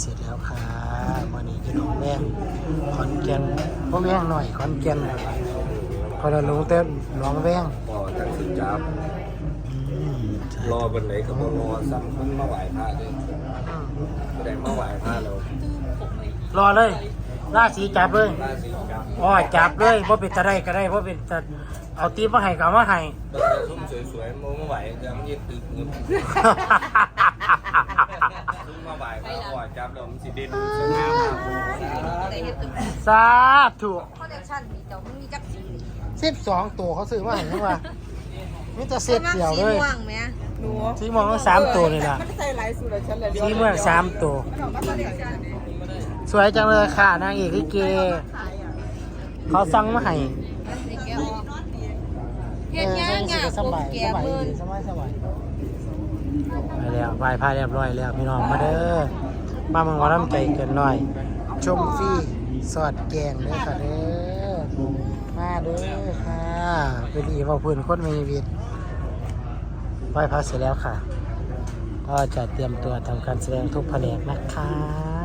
เสร็จแล้วค่ะวันนี้จะน้องแม่งขอนแก่นพ่อแม่งหน่อยขอนแก่นพอเราลงเต้นน้องแม่งพอจังสิจับอืมใช่รอบันไหนก็บ่รอซ้ำเพิ่งมาไหวพระเลยแสดงมาไหวพระแล้วรอเลยราศีจับเลยราศีจับอ๋อจับเลยว่าเป็นตะได้ก็ได้ว่าเป็นตะเอาตีมาให้ก็เอามาให้ดอกไม้ทุ่มสวยๆโมมาไหวจะมันยืนตึกเงิน ทุ่มมาไหวพระพอจับแล้วมันสิเด่นสง่ามากได้เฮ็ดตึกสาธุคอลเลคชันนี่เจ้ามันมีจักสีสิบสองตัวเขาซื้อมาให้ยังว่ามีแต่เซ็ตเดียวเลยสีม่วงไหมหนูสีม่วงทั้งสามตัวเลยล่ะมันใส่หลายสูตรฉันเลยสีม่วงสามตัว สวยจังเลยค่ะนางเอกลิเกเขาสั่งมาให้สีแก้วเฮ็ดยากยากสผมบายแก่สบายเพิ่นสบายสบาย ไปแล้วไหว้พระเรียบร้อยแล้วพี่น้องมาเด้อมาเมืองวาน้ำใจเกินหน่อย ชมฟรีสอดแกงเด้อค่ะเด้อมาเด้อค่ะเป็นอีว่าพื้นคนมีวิตไหว้พระเสร็จแล้วค่ะ ก็จะเตรียมตัวทำการแสดงทุกแผนกนะคะ